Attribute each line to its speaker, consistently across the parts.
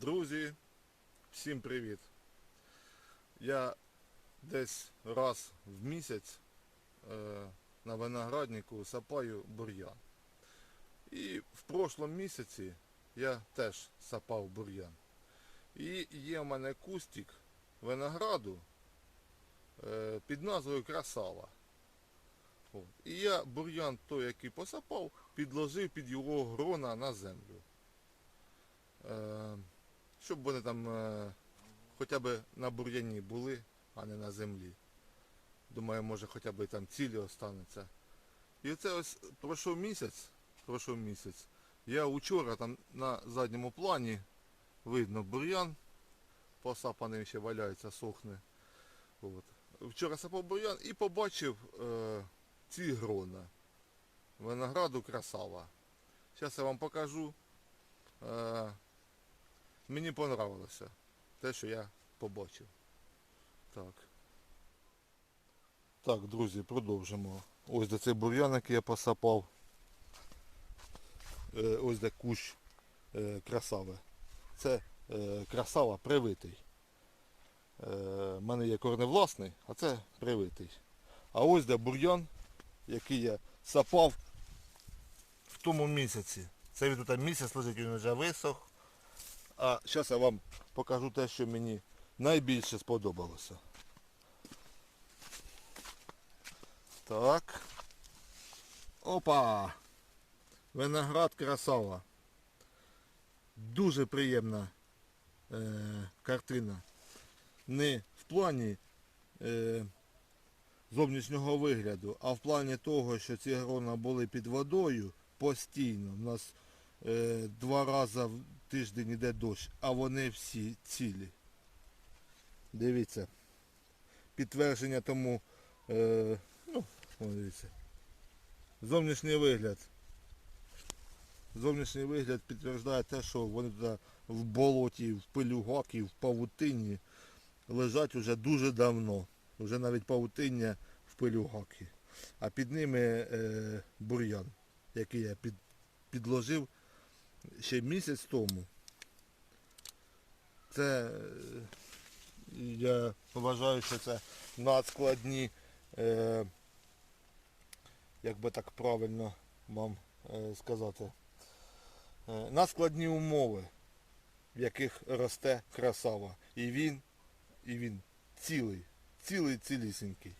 Speaker 1: Друзі, всім привіт! Я десь раз в місяць е, на винограднику сапаю бур'ян. І в прошлому місяці я теж сапав бур'ян. І є в мене кустик винограду е, під назвою Красава. От. І я бур'ян той, який посапав, підложив під його грона на землю. Е, щоб вони там е, хоча б на бур'яні були, а не на землі. Думаю, може хоча б там цілі останеться. І це ось пройшов місяць, пройшов місяць. Я вчора там на задньому плані видно бур'ян, посапаний ще валяється, сохне. От. Вчора сапав бур'ян і побачив е, ці грона. Винограду красава. Зараз я вам покажу. Е, мені понравилося те, що я побачив. Так. Так, друзі, продовжимо. Ось де цей бур'ян, який я посапав. Е, ось де кущ е, красави. Це е, красава привитий. В мене є корневласний, а це привитий. А ось де бур'ян, який я сапав в тому місяці. Це тут місяць лежить, він вже висох. А зараз я вам покажу те, що мені найбільше сподобалося. Так. Опа! Виноград красава. Дуже приємна е, картина. Не в плані е, зовнішнього вигляду, а в плані того, що ці грона були під водою постійно. У нас е, два рази тиждень йде дощ, а вони всі цілі. Дивіться. Підтвердження тому, е, ну, дивіться. Зовнішній вигляд. Зовнішній вигляд підтверджує те, що вони туди в болоті, в пилюгакі, в павутинні лежать уже дуже давно. Вже навіть павутиння в пилюгакі. А під ними е, бур'ян, який я під, підложив ще місяць тому. Це е, я вважаю, що це надскладні, е, як би так правильно вам е, сказати, е, надскладні умови, в яких росте красава. І він, і він цілий, цілий цілісінький.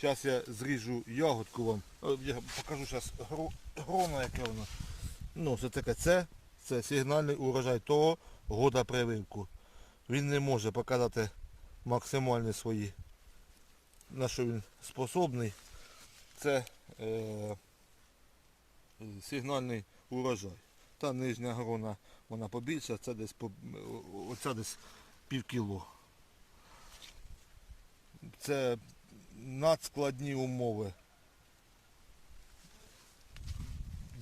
Speaker 1: Зараз я зріжу ягодку вам. Я покажу зараз гроно, яке воно. Ну, це таке це, це сигнальний урожай того года прививку. Він не може показати максимальні свої, на що він способний. Це е, сигнальний урожай. Та нижня грона вона побільша, це десь оця десь пів кіло. Це надскладні умови.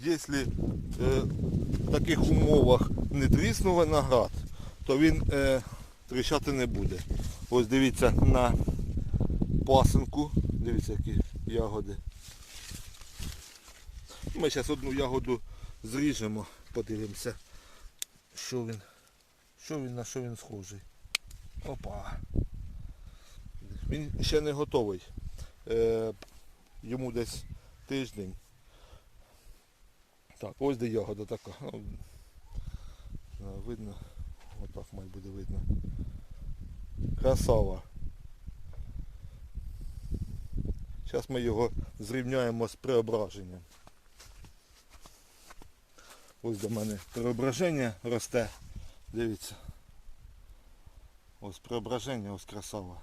Speaker 1: Якщо е, в таких умовах не тріснув виноград, то він е, тріщати не буде. Ось дивіться на пасинку, дивіться які ягоди. Ми зараз одну ягоду зріжемо, подивимося, що він, що він на що він схожий. Опа. Він ще не готовий. Е, йому десь тиждень. Так, ось де ягода така. Ну, а, видно. Отак має буде видно. Красава. Зараз ми його зрівняємо з преображенням. Ось до мене преображення росте. Дивіться. Ось преображення, ось красава.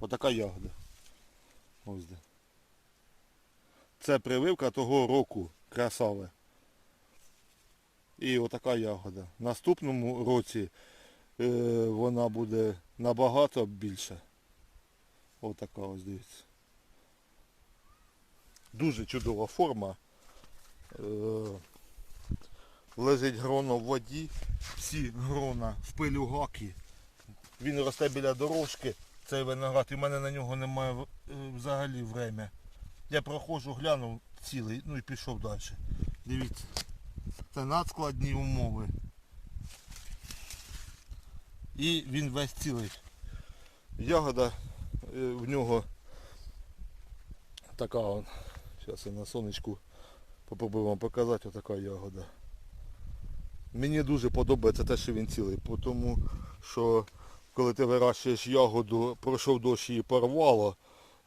Speaker 1: Отака ягода. Ось де. Це прививка того року красаве. І отака ягода. В наступному році е, вона буде набагато більша. Отака ось дивіться. Дуже чудова форма. Е, лежить гроно в воді, всі грона в пилюгакі. Він росте біля дорожки, цей виноград, і в мене на нього немає е, взагалі время. Я проходжу, глянув цілий, ну і пішов далі. Дивіться. Це надскладні умови. І він весь цілий. Ягода е, в нього така. он. Зараз я на сонечку попробую вам показати отака ягода. Мені дуже подобається те, що він цілий, тому що коли ти вирощуєш ягоду, пройшов дощ її порвало,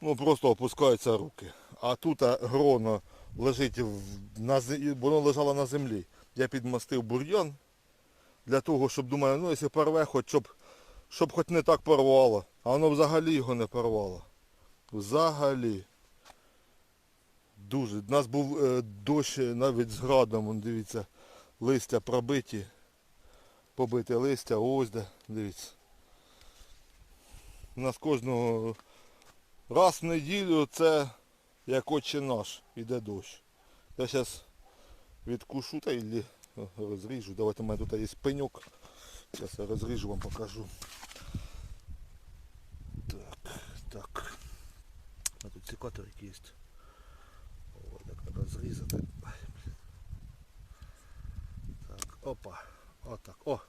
Speaker 1: ну просто опускаються руки. А тут а, гроно лежить на, воно лежало на землі. Я підмастив бур'ян для того, щоб думаю, ну якщо порве, хоч щоб, щоб хоч не так порвало. А воно взагалі його не порвало. Взагалі. Дуже. У нас був е, дощ навіть з градом, вон, дивіться, листя пробиті. Побите листя, ось де, дивіться. У нас кожного раз в неділю це як отче наш, іде дощ. Я зараз відкушу та ілі розріжу. Давайте у мене тут є пеньок. Зараз я розріжу вам покажу. Так, так. А тут секатор якийсь. Ой, так треба зрізати. Ай, блін. Так, опа. Отак. О!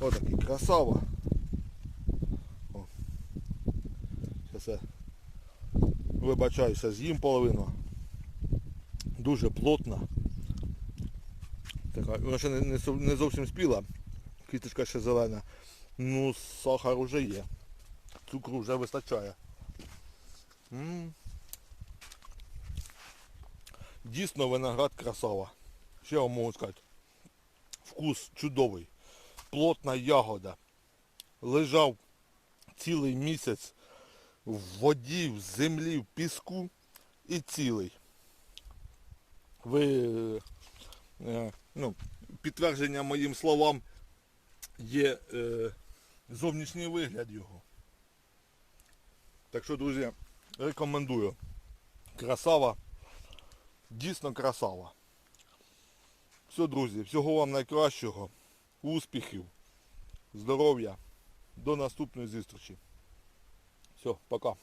Speaker 1: Отакий красава. О. Зараз я вибачаюся, з'їм половину. Дуже плотна. Така, вона ще не, не, не зовсім спіла. Квіточка ще зелена. Ну, сахар уже є. Цукру вже вистачає. М. Дійсно виноград красава. Я вам можу сказати? Вкус чудовий. Плотна ягода. Лежав цілий місяць в воді, в землі, в піску і цілий. Ви е, ну, підтвердження моїм словам є е, зовнішній вигляд його. Так що, друзі, рекомендую. Красава. Дійсно красава. Все, друзі, всього вам найкращого. Успіхів, здоров'я. До наступної зустрічі. Все, пока.